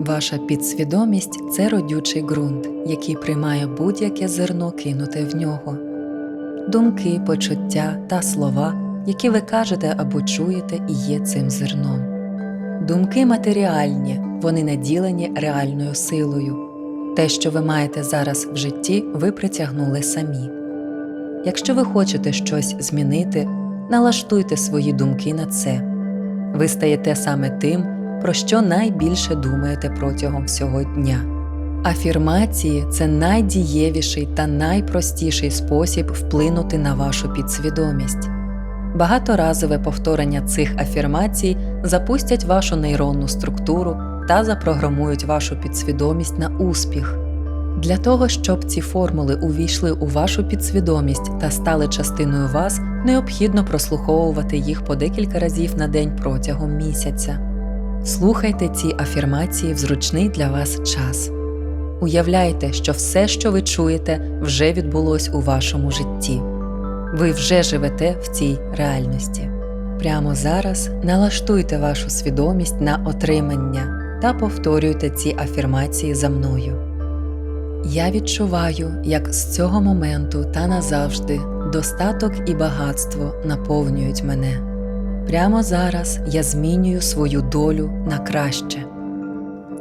Ваша підсвідомість це родючий ґрунт, який приймає будь-яке зерно кинуте в нього. Думки, почуття та слова, які ви кажете або чуєте, і є цим зерном. Думки матеріальні, вони наділені реальною силою. Те, що ви маєте зараз в житті, ви притягнули самі. Якщо ви хочете щось змінити, налаштуйте свої думки на це. Ви стаєте саме тим, про що найбільше думаєте протягом всього дня. Афірмації це найдієвіший та найпростіший спосіб вплинути на вашу підсвідомість. Багаторазове повторення цих афірмацій запустять вашу нейронну структуру та запрограмують вашу підсвідомість на успіх. Для того, щоб ці формули увійшли у вашу підсвідомість та стали частиною вас, необхідно прослуховувати їх по декілька разів на день протягом місяця. Слухайте ці афірмації в зручний для вас час. Уявляйте, що все, що ви чуєте, вже відбулось у вашому житті. Ви вже живете в цій реальності. Прямо зараз налаштуйте вашу свідомість на отримання та повторюйте ці афірмації за мною. Я відчуваю, як з цього моменту та назавжди достаток і багатство наповнюють мене. Прямо зараз я змінюю свою долю на краще.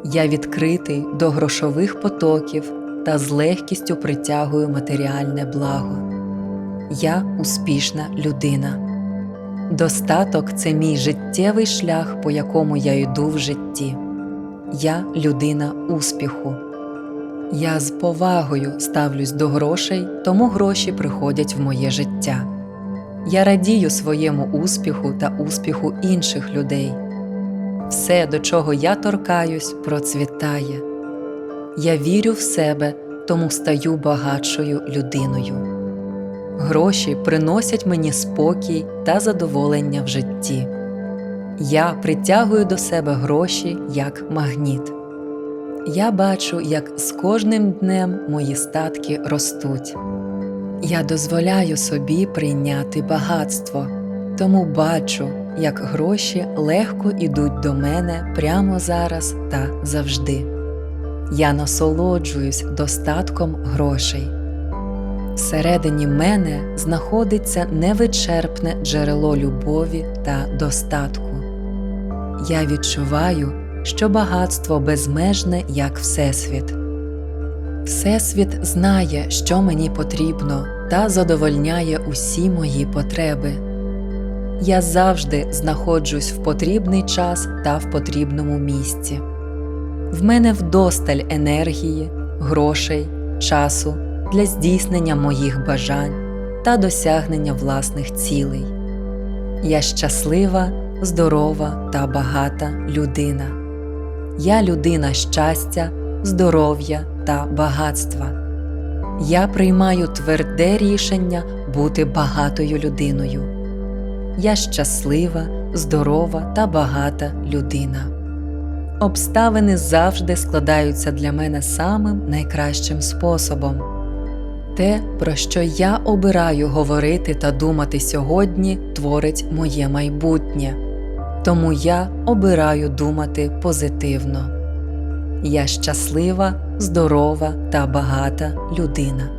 Я відкритий до грошових потоків та з легкістю притягую матеріальне благо. Я успішна людина. Достаток це мій життєвий шлях, по якому я йду в житті. Я людина успіху. Я з повагою ставлюсь до грошей, тому гроші приходять в моє життя. Я радію своєму успіху та успіху інших людей. Все, до чого я торкаюсь, процвітає. Я вірю в себе, тому стаю багатшою людиною. Гроші приносять мені спокій та задоволення в житті. Я притягую до себе гроші як магніт. Я бачу, як з кожним днем мої статки ростуть. Я дозволяю собі прийняти багатство, тому бачу, як гроші легко ідуть до мене прямо зараз та завжди. Я насолоджуюсь достатком грошей. Всередині мене знаходиться невичерпне джерело любові та достатку. Я відчуваю, що багатство безмежне, як Всесвіт. Всесвіт знає, що мені потрібно, та задовольняє усі мої потреби. Я завжди знаходжусь в потрібний час та в потрібному місці. В мене вдосталь енергії, грошей, часу для здійснення моїх бажань та досягнення власних цілей. Я щаслива, здорова та багата людина. Я людина щастя, здоров'я та багатства. Я приймаю тверде рішення бути багатою людиною. Я щаслива, здорова та багата людина. Обставини завжди складаються для мене самим найкращим способом. Те, про що я обираю говорити та думати сьогодні, творить моє майбутнє. Тому я обираю думати позитивно. Я щаслива, здорова та багата людина.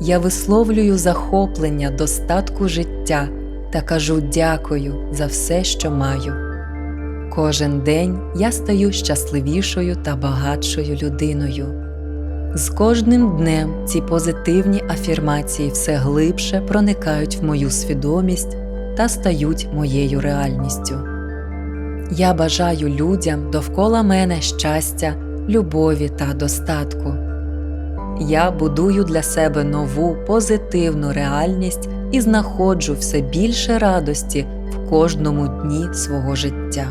Я висловлюю захоплення достатку життя та кажу дякую за все, що маю. Кожен день я стаю щасливішою та багатшою людиною. З кожним днем ці позитивні афірмації все глибше проникають в мою свідомість та стають моєю реальністю. Я бажаю людям довкола мене щастя, любові та достатку. Я будую для себе нову позитивну реальність і знаходжу все більше радості в кожному дні свого життя.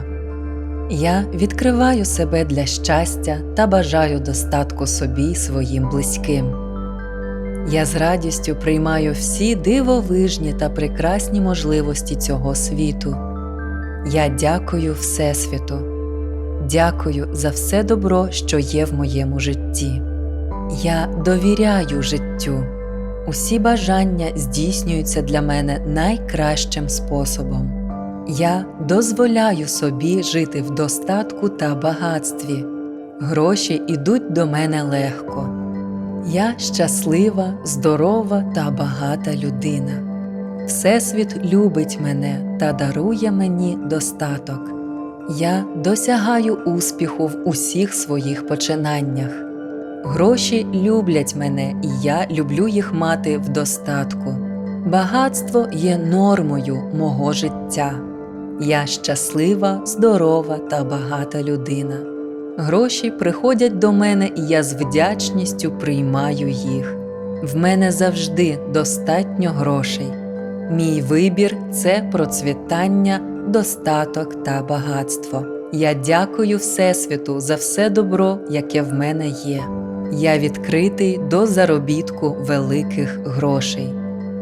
Я відкриваю себе для щастя та бажаю достатку собі й своїм близьким. Я з радістю приймаю всі дивовижні та прекрасні можливості цього світу. Я дякую Всесвіту, дякую за все добро, що є в моєму житті. Я довіряю життю. Усі бажання здійснюються для мене найкращим способом. Я дозволяю собі жити в достатку та багатстві. гроші ідуть до мене легко. Я щаслива, здорова та багата людина. Всесвіт любить мене та дарує мені достаток. Я досягаю успіху в усіх своїх починаннях. Гроші люблять мене, і я люблю їх мати в достатку. Багатство є нормою мого життя. Я щаслива, здорова та багата людина. Гроші приходять до мене, і я з вдячністю приймаю їх. В мене завжди достатньо грошей. Мій вибір це процвітання, достаток та багатство. Я дякую Всесвіту за все добро, яке в мене є. Я відкритий до заробітку великих грошей.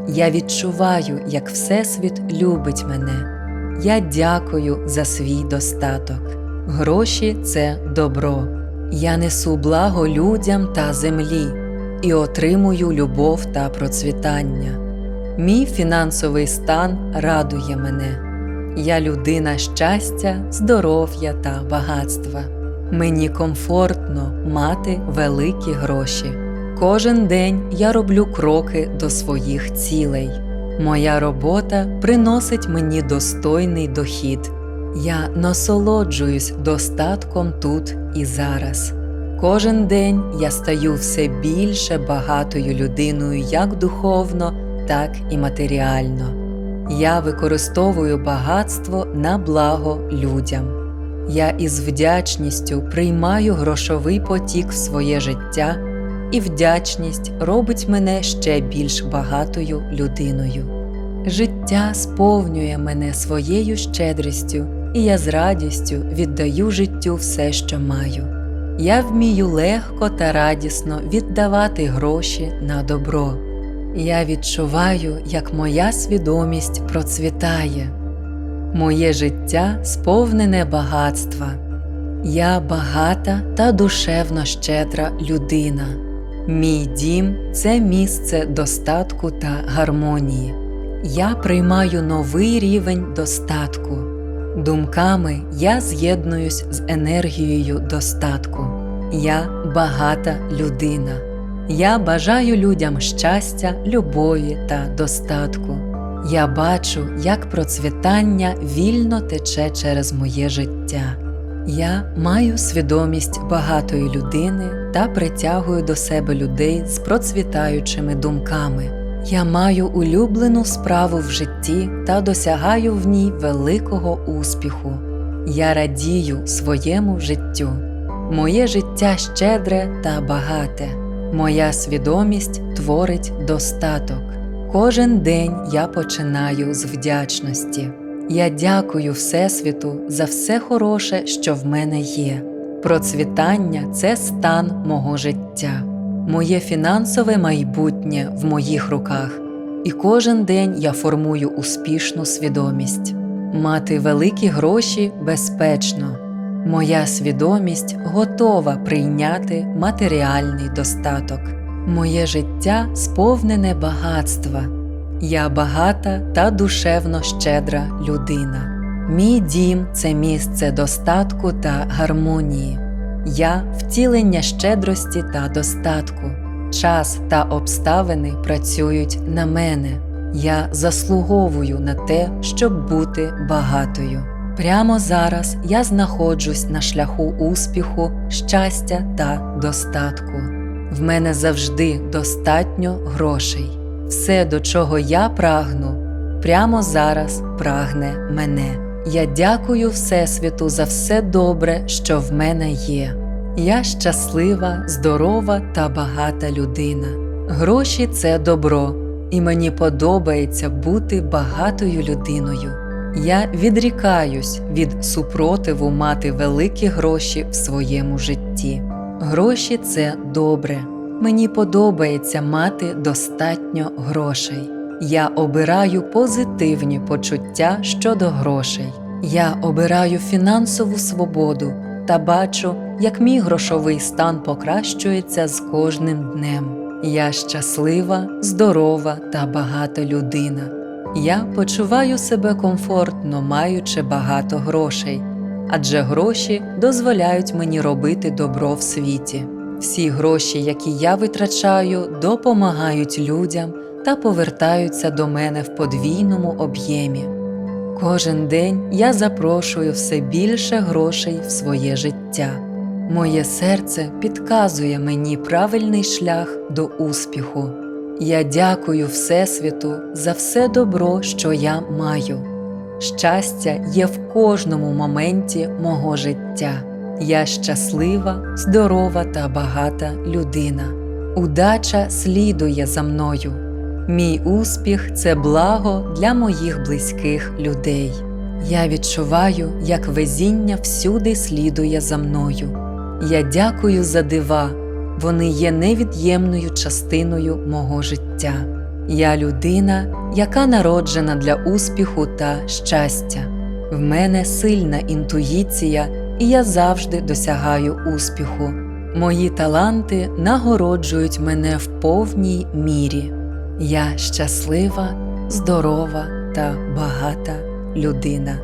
Я відчуваю, як Всесвіт любить мене. Я дякую за свій достаток. Гроші це добро. Я несу благо людям та землі і отримую любов та процвітання. Мій фінансовий стан радує мене. Я людина щастя, здоров'я та багатства. Мені комфортно мати великі гроші. Кожен день я роблю кроки до своїх цілей. Моя робота приносить мені достойний дохід. Я насолоджуюсь достатком тут і зараз. Кожен день я стаю все більше багатою людиною як духовно, так і матеріально. Я використовую багатство на благо людям. Я із вдячністю приймаю грошовий потік в своє життя, і вдячність робить мене ще більш багатою людиною. Життя сповнює мене своєю щедрістю, і я з радістю віддаю життю все, що маю. Я вмію легко та радісно віддавати гроші на добро. Я відчуваю, як моя свідомість процвітає. Моє життя сповнене багатства. Я багата та душевно щедра людина. Мій дім це місце достатку та гармонії. Я приймаю новий рівень достатку. Думками я з'єднуюсь з енергією достатку. Я багата людина. Я бажаю людям щастя, любові та достатку. Я бачу, як процвітання вільно тече через моє життя. Я маю свідомість багатої людини та притягую до себе людей з процвітаючими думками. Я маю улюблену справу в житті та досягаю в ній великого успіху. Я радію своєму життю. Моє життя щедре та багате. Моя свідомість творить достаток. Кожен день я починаю з вдячності. Я дякую Всесвіту за все хороше, що в мене є. Процвітання це стан мого життя, моє фінансове майбутнє в моїх руках, і кожен день я формую успішну свідомість. Мати великі гроші безпечно. Моя свідомість готова прийняти матеріальний достаток. Моє життя сповнене багатства. Я багата та душевно щедра людина. Мій дім це місце достатку та гармонії. Я втілення щедрості та достатку. Час та обставини працюють на мене. Я заслуговую на те, щоб бути багатою. Прямо зараз я знаходжусь на шляху успіху, щастя та достатку. В мене завжди достатньо грошей. Все, до чого я прагну, прямо зараз прагне мене. Я дякую Всесвіту за все добре, що в мене є. Я щаслива, здорова та багата людина. Гроші це добро, і мені подобається бути багатою людиною. Я відрікаюсь від супротиву мати великі гроші в своєму житті. Гроші це добре. Мені подобається мати достатньо грошей. Я обираю позитивні почуття щодо грошей. Я обираю фінансову свободу та бачу, як мій грошовий стан покращується з кожним днем. Я щаслива, здорова та багата людина. Я почуваю себе комфортно, маючи багато грошей. адже гроші дозволяють мені робити добро в світі. Всі гроші, які я витрачаю, допомагають людям та повертаються до мене в подвійному об'ємі. Кожен день я запрошую все більше грошей в своє життя. Моє серце підказує мені правильний шлях до успіху. Я дякую Всесвіту за все добро, що я маю. Щастя є в кожному моменті мого життя. Я щаслива, здорова та багата людина. Удача слідує за мною. Мій успіх це благо для моїх близьких людей. Я відчуваю, як везіння всюди слідує за мною. Я дякую за дива, вони є невід'ємною частиною мого життя. Я людина, яка народжена для успіху та щастя. В мене сильна інтуїція, і я завжди досягаю успіху. Мої таланти нагороджують мене в повній мірі. Я щаслива, здорова та багата людина.